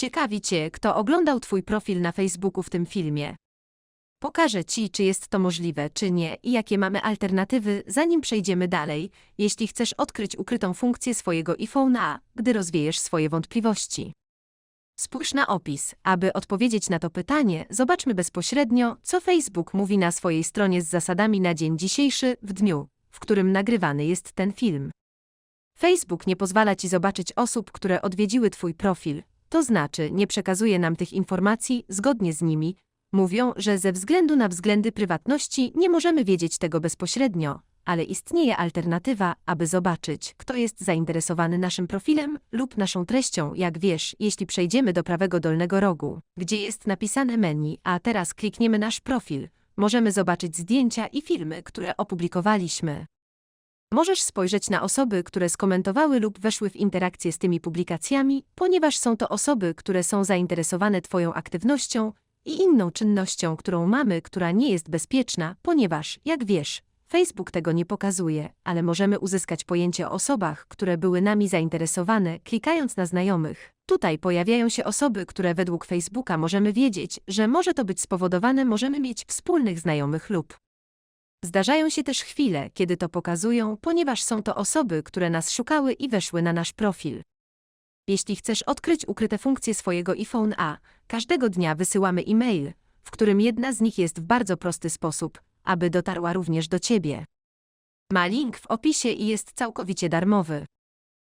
Ciekawi Cię, kto oglądał Twój profil na Facebooku w tym filmie. Pokażę Ci, czy jest to możliwe, czy nie i jakie mamy alternatywy, zanim przejdziemy dalej, jeśli chcesz odkryć ukrytą funkcję swojego iPhone'a, gdy rozwiejesz swoje wątpliwości. Spójrz na opis. Aby odpowiedzieć na to pytanie, zobaczmy bezpośrednio, co Facebook mówi na swojej stronie z zasadami na dzień dzisiejszy, w dniu, w którym nagrywany jest ten film. Facebook nie pozwala Ci zobaczyć osób, które odwiedziły Twój profil, to znaczy nie przekazuje nam tych informacji zgodnie z nimi. Mówią, że ze względu na względy prywatności nie możemy wiedzieć tego bezpośrednio, ale istnieje alternatywa, aby zobaczyć, kto jest zainteresowany naszym profilem lub naszą treścią, jak wiesz, jeśli przejdziemy do prawego dolnego rogu, gdzie jest napisane menu, a teraz klikniemy nasz profil, możemy zobaczyć zdjęcia i filmy, które opublikowaliśmy. Możesz spojrzeć na osoby, które skomentowały lub weszły w interakcję z tymi publikacjami, ponieważ są to osoby, które są zainteresowane Twoją aktywnością i inną czynnością, którą mamy, która nie jest bezpieczna, ponieważ, jak wiesz, Facebook tego nie pokazuje, ale możemy uzyskać pojęcie o osobach, które były nami zainteresowane, klikając na znajomych. Tutaj pojawiają się osoby, które według Facebooka możemy wiedzieć, że może to być spowodowane, możemy mieć wspólnych znajomych lub Zdarzają się też chwile, kiedy to pokazują, ponieważ są to osoby, które nas szukały i weszły na nasz profil. Jeśli chcesz odkryć ukryte funkcje swojego iPhone A, każdego dnia wysyłamy e-mail, w którym jedna z nich jest w bardzo prosty sposób, aby dotarła również do Ciebie. Ma link w opisie i jest całkowicie darmowy.